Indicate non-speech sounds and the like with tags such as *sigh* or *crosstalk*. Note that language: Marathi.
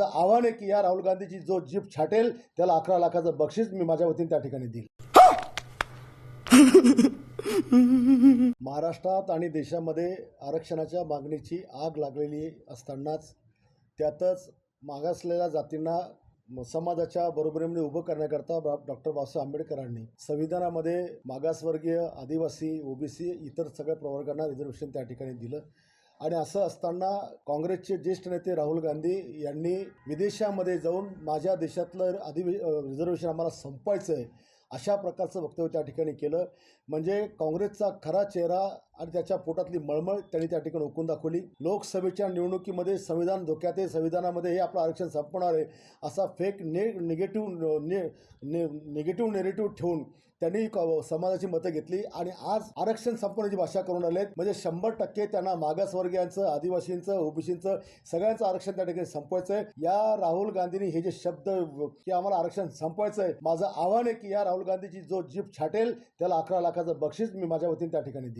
माझं आव्हान आहे की या राहुल गांधीची जो जीप छाटेल त्याला अकरा लाखाचं बक्षीस मी माझ्या वतीने त्या ठिकाणी देईल. *laughs* महाराष्ट्रात आणि देशामध्ये आरक्षणाच्या मागणीची आग लागलेली असतानाच त्यातच मागासलेल्या जातींना समाजाच्या बरोबरीमध्ये उभं करण्याकरता डॉक्टर बाबासाहेब आंबेडकरांनी संविधानामध्ये मागासवर्गीय आदिवासी ओबीसी इतर सगळ्या प्रवर्गांना रिझर्वेशन त्या ठिकाणी दिलं. आणि असं असताना काँग्रेसचे ज्येष्ठ नेते राहुल गांधी यांनी विदेशामध्ये जाऊन माझ्या देशातलं अधिवे रिझर्वेशन आम्हाला संपायचं आहे अशा प्रकारचं वक्तव्य त्या ठिकाणी केलं. म्हणजे काँग्रेसचा खरा चेहरा आणि त्याच्या पोटातली मळमळ त्यांनी त्या ठिकाणी ओकून दाखवली. लोकसभेच्या निवडणुकीमध्ये संविधान धोक्यात आहे संविधानामध्ये हे आपलं आरक्षण संपवणार आहे असा फेक ने निगेटिव्ह ने ने निगेटिव्ह नेरेटिव्ह ठेवून त्यांनी क- समाजाची मतं घेतली आणि आज आरक्षण संपवण्याची भाषा करून आलेत. म्हणजे शंभर टक्के त्यांना मागासवर्गीयांचं आदिवासींचं ओबीसींचं सगळ्यांचं आरक्षण त्या ठिकाणी संपवायचं आहे या राहुल गांधींनी हे जे शब्द की आम्हाला आरक्षण संपवायचं आहे माझं आव्हान आहे की या राहुल गांधीची जो जीप छाटेल त्याला अकरा लाखाचं बक्षीस मी माझ्या वतीने त्या ठिकाणी देईल.